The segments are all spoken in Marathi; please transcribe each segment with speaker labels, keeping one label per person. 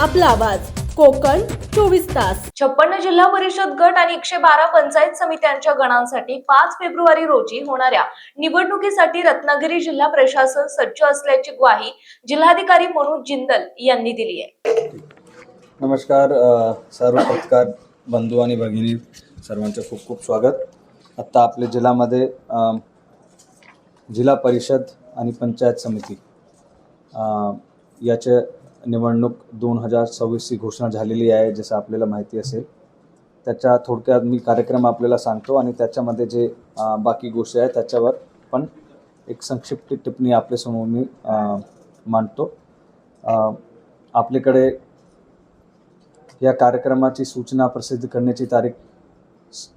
Speaker 1: आपला आवाज. कोकण चोवीस तास.
Speaker 2: छप्पन्न जिल्हा परिषद गट आणि एकशे बारा पंचायत समित्यांच्या गणांसाठी पाच फेब्रुवारी रोजी होणाऱ्या निवडणुकीसाठी रत्नागिरी जिल्हा प्रशासन सज्ज असल्याची ग्वाही जिल्हाधिकारी मनोज जिंदल यांनी दिली आहे.
Speaker 3: नमस्कार सर्व पत्रकार बंधू आणि भगिनी सर्वांचं खूप खूप स्वागत. आत्ता आपल्या जिल्ह्यामध्ये जिल्हा परिषद आणि पंचायत समिती अ, याचे निवडणूक दोन हजार सव्वीसची घोषणा झालेली आहे जसं आपल्याला माहिती असेल. त्याच्या थोडक्यात मी कार्यक्रम आपल्याला सांगतो आणि त्याच्यामध्ये जे बाकी गोष्टी आहेत त्याच्यावर पण एक संक्षिप्त टिप्पणी आपल्यासमोर मी मांडतो. आपल्याकडे या कार्यक्रमाची सूचना प्रसिद्ध करण्याची तारीख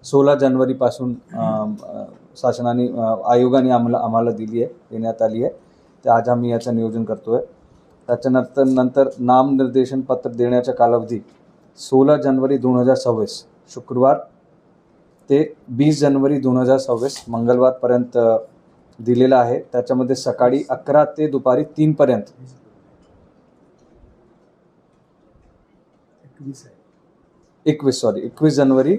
Speaker 3: सोळा जानेवारीपासून शासनाने आयोगाने आम्हाला आम्हाला दिली आहे देण्यात आली आहे. तर आज आम्ही याचं नियोजन करतो आहे त्याच्यानंतर नंतर नामनिर्देशन पत्र देण्याचा कालावधी सोळा जानेवारी दोन हजार सव्वीस शुक्रवार ते वीस जानेवारी दोन हजार सव्वीस मंगळवारपर्यंत दिलेला आहे. त्याच्यामध्ये सकाळी अकरा ते दुपारी तीनपर्यंत एकवीस सॉरी एकवीस जानेवारी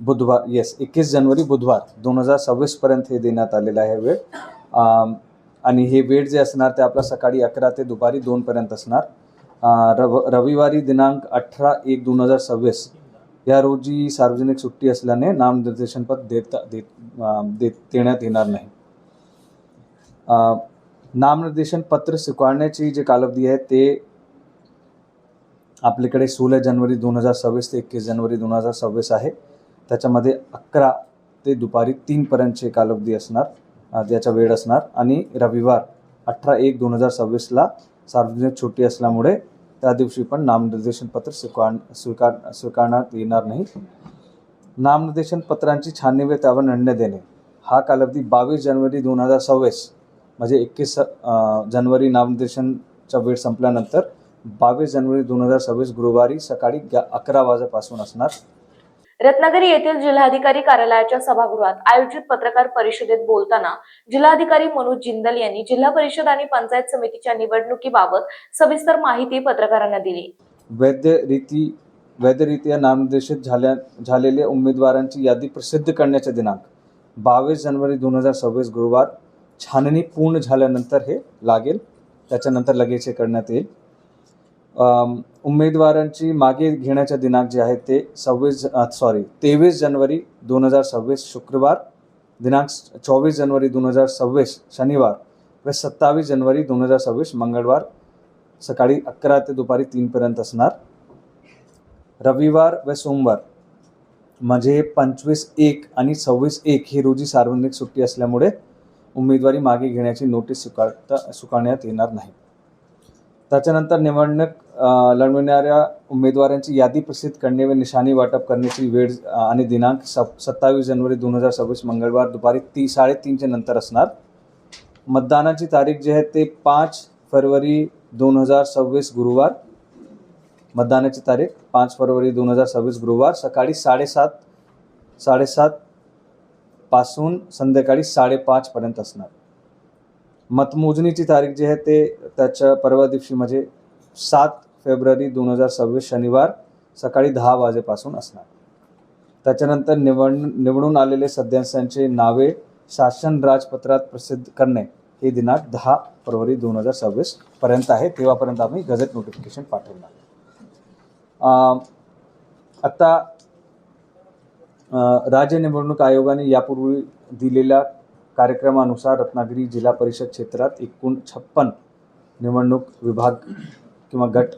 Speaker 3: बुधवार येस एकवीस जानेवारी बुधवार दोन हजार सव्वीसपर्यंत हे देण्यात आलेलं आहे वेळ. आणि हे वेळ जे असणार ते आपला सकाळी अकरा ते दुपारी दोनपर्यंत असणार. रव रविवारी दिनांक अठरा एक दोन हजार सव्वीस. या रोजी सार्वजनिक सुट्टी असल्याने नामनिर्देशनपत्र देता देत देत देण्यात येणार नाही. नामनिर्देशन पत्र स्वीकारण्याची जे कालावधी आहे ते आपल्याकडे सोळा जानेवारी दोन हजार सव्वीस ते एकवीस जानेवारी दोन हजार सव्वीस आहे. त्याच्यामध्ये अकरा ते दुपारी तीनपर्यंतचे कालावधी असणार. त्याचा वेळ असणार. आणि रविवार अठरा एक दोन हजार सव्वीसला सार्वजनिक सुट्टी असल्यामुळे त्या दिवशी पण नामनिर्देशन पत्र स्वीकार स्वीकार स्वीकारण्यात येणार नाही. नामनिर्देशन पत्रांची छाननी व त्यावर निर्णय देणे. हा कालावधी बावीस जानेवारी दोन हजार सव्वीस म्हणजे एकवीस जानेवारी नामनिर्देशनचा वेळ संपल्यानंतर बावीस जानेवारी दोन हजार सव्वीस गुरुवारी सकाळी ग्या- अकरा वाजेपासून असणार.
Speaker 2: रत्नागिरी येथील जिल्हाधिकारी कार्यालयाच्या सभागृहात आयोजित पत्रकार परिषदेत बोलताना जिल्हाधिकारी मनोज जिंदल यांनी जिल्हा परिषद आणि पंचायत समितीच्या निवडणुकीबाबत सविस्तर माहिती पत्रकारांना दिली.
Speaker 3: वैद्यरीती वैधरित्या नामनिर्देशित झाल्या झालेल्या उमेदवारांची यादी प्रसिद्ध करण्याचे दिनांक बावीस जानेवारी दोन हजार सव्वीस गुरुवार छाननी पूर्ण झाल्यानंतर हे लागेल. त्याच्यानंतर लगेच हे करण्यात येईल. उमेदवारांची मागे घेण्याच्या दिनांक जे आहे ते सव्वीस सॉरी तेवीस जानेवारी दोन हजार सव्वीस शुक्रवार दिनांक चोवीस जानेवारी दोन हजार सव्वीस शनिवार व सत्तावीस जानेवारी दोन हजार सव्वीस मंगळवार सकाळी अकरा ते दुपारी तीनपर्यंत असणार. रविवार व सोमवार म्हणजे पंचवीस एक आणि सव्वीस एक ही रोजी सार्वजनिक सुट्टी असल्यामुळे उमेदवारी मागे घेण्याची नोटीस स्वीकारता स्वीकारण्यात येणार नाही. त्याच्यानंतर निवडणूक लढविणाऱ्या उमेदवारांची यादी प्रसिद्ध करणे व निशाणी वाटप करण्याची वेळ आणि दिनांक सप सत्तावीस जानेवारी दोन हजार सव्वीस मंगळवार दुपारी ती साडेतीनच्या नंतर असणार. मतदानाची तारीख जी आहे ते पाच फरवरी दोन हजार सव्वीस गुरुवार. मतदानाची तारीख पाच फरवरी दोन हजार सव्वीस गुरुवार सकाळी साडेसात साडेसात पासून संध्याकाळी साडेपाचपर्यंत असणार. मतमोजणीची तारीख जी आहे ते त्याच्या परवा दिवशी म्हणजे सात फेब्रुवारी दोन हजार सव्वीस शनिवार सकाळी दहा वाजेपासून असणार. त्याच्यानंतर निवड निवडून आलेले सदस्यांचे नावे शासन राजपत्रात प्रसिद्ध करणे हे दिनांक दहा फरवरी दोन हजार सव्वीस पर्यंत आहे. तेव्हापर्यंत आम्ही गझेट नोटिफिकेशन पाठवणार. आत्ता आता राज्य निवडणूक आयोगाने यापूर्वी दिलेल्या कार्यक्रमानुसार रत्नागिरी जिल्हा परिषद क्षेत्रात एकूण छप्पन निवडणूक विभाग किंवा गट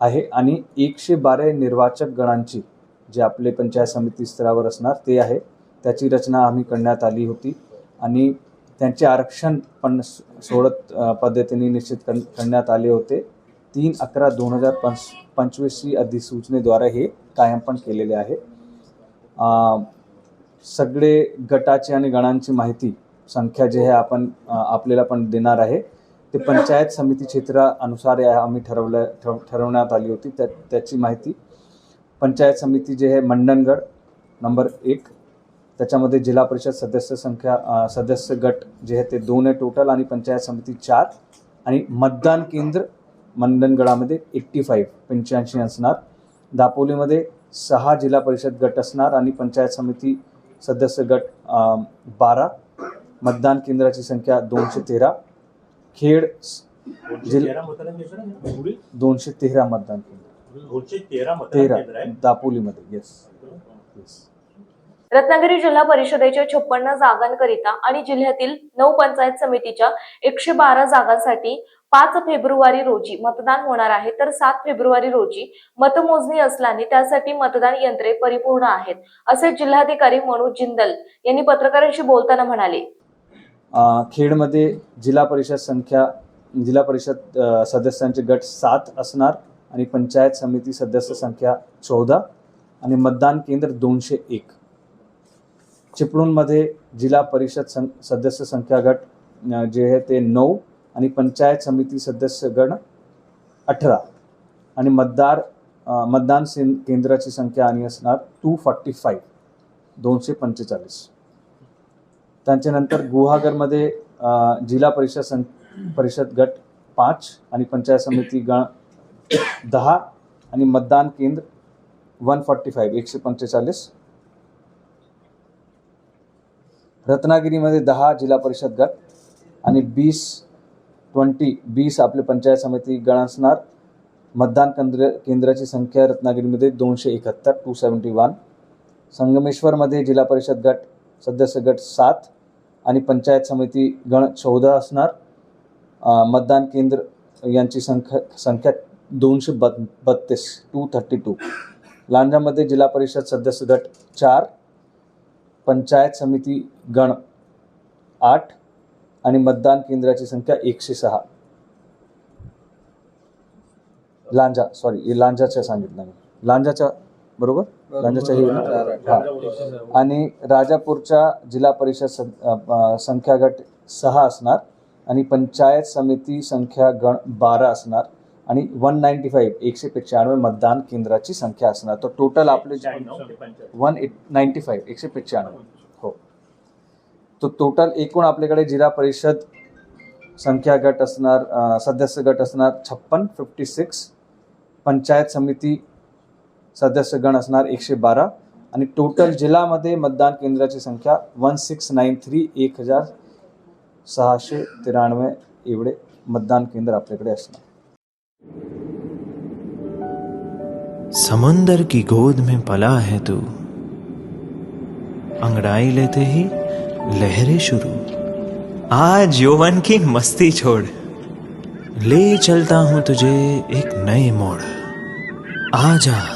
Speaker 3: आहे आणि एकशे बारा निर्वाचक गणांची जे आपले पंचायत समिती स्तरावर असणार ते आहे. त्याची रचना आम्ही करण्यात आली होती आणि त्यांचे आरक्षण पण सोडत पद्धतीने निश्चित कर करण्यात आले होते. तीन अकरा दोन हजार पंच पंचवीसची अधिसूचनेद्वारे हे कायम पण केलेले आहे. सगळे गटाची आणि गणांची माहिती संख्या जे आहे आपण आपल्याला पण देणार आहे. ते पंचायत समिती क्षेत्रानुसार या आम्ही ठरवलं ठरव ठरवण्यात आली होती. त्या त्याची माहिती पंचायत समिती जे आहे मंडणगड नंबर एक. त्याच्यामध्ये जिल्हा परिषद सदस्य संख्या सदस्य गट जे आहे ते दोन आहे टोटल आणि पंचायत समिती चार. आणि मतदान केंद्र मंडणगडामध्ये एट्टी फाईव्ह पंच्याऐंशी असणार. दापोलीमध्ये सहा जिल्हा परिषद गट असणार आणि पंचायत समिती सदस्य गट बारा. मतदान केंद्राची संख्या दोनशे तेरा. खेड? दोनशे तेरा मतदान केंद्र.
Speaker 4: तेरा
Speaker 3: दापोलीमध्ये येस येस
Speaker 2: रत्नागिरी जिल्हा परिषदेच्या छप्पन्न जागांकरिता आणि जिल्ह्यातील नऊ पंचायत समितीच्या एकशे बारा जागांसाठी पाच फेब्रुवारी रोजी मतदान होणार आहे. तर सात फेब्रुवारी रोजी मतमोजणी असल्याने त्यासाठी मतदान यंत्रे परिपूर्ण आहेत असे जिल्हाधिकारी मनोज जिंदल यांनी पत्रकारांशी बोलताना म्हणाले.
Speaker 3: खेडमध्ये जिल्हा परिषद संख्या जिल्हा परिषद सदस्यांचे गट सात असणार आणि पंचायत समिती सदस्य संख्या चौदा आणि मतदान केंद्र दोनशे एक. चिपळूणमध्ये जिल्हा परिषद सं सदस्य संख्या गट जे आहे ते नऊ आणि पंचायत समिती सदस्य गण अठरा. आणि मतदार मतदान केंद्राची संख्या आणि असणार टू फॉर्टी फाईव्ह दोनशे पंचेचाळीस. त्यांच्यानंतर गुहागरमध्ये जिल्हा परिषद सं परिषद गट पाच आणि पंचायत समिती गण दहा आणि मतदान केंद्र वन फॉर्टी फाईव्ह एकशे पंचेचाळीस. रत्नागिरीमध्ये दहा जिल्हा परिषद गट आणि वीस ट्वेंटी वीस आपले पंचायत समिती गण असणार. मतदान केंद्र केंद्राची संख्या रत्नागिरीमध्ये दोनशे एकाहत्तर टू सेवन्टी वन संगमेश्वरमध्ये जिल्हा परिषद गट सदस्य गट सात आणि पंचायत समिती गण चौदा असणार. मतदान केंद्र यांची संख्या संख्या दोनशे बत् बत्तीस टू थर्टी टू लांजामध्ये जिल्हा परिषद सदस्य गट चार पंचायत समिती गण आठ आणि मतदान केंद्राची संख्या एकशे सहा. लांजा सॉरी लांजाच्या सांगितलं मी. लांजाच्या बरोबर? लांजाच्या हा आणि राजापूरच्या जिल्हा परिषद संख्या गट सहा असणार आणि पंचायत समिती संख्या गण बारा असणार आणि वन नाईन्टी फाईव्ह एकशे पंच्याण्णव मतदान केंद्राची संख्या असणार. तर टोटल आपले. वन एट नाईन्टी फाईव्ह एकशे पंच्याण्णव. हो. तो टोटल एकूण आपल्याकडे जिल्हा परिषद संख्या गट असणार सदस्य गट असणार छप्पन फिफ्टी सिक्स पंचायत समिती सदस्य गण असणार एकशे बारा. आणि टोटल जिल्ह्यामध्ये मतदान केंद्राची संख्या वन सिक्स नाईन थ्री एक हजार सहाशे त्र्याण्णव एवढे मतदान केंद्र आपल्याकडे असणार.
Speaker 5: समंदर की गोद में पला है तू। अंगड़ाई लेते ही लहरें शुरू। आज यौवन की मस्ती छोड़। ले चलता हूं तुझे एक नए मोड़। आ जा।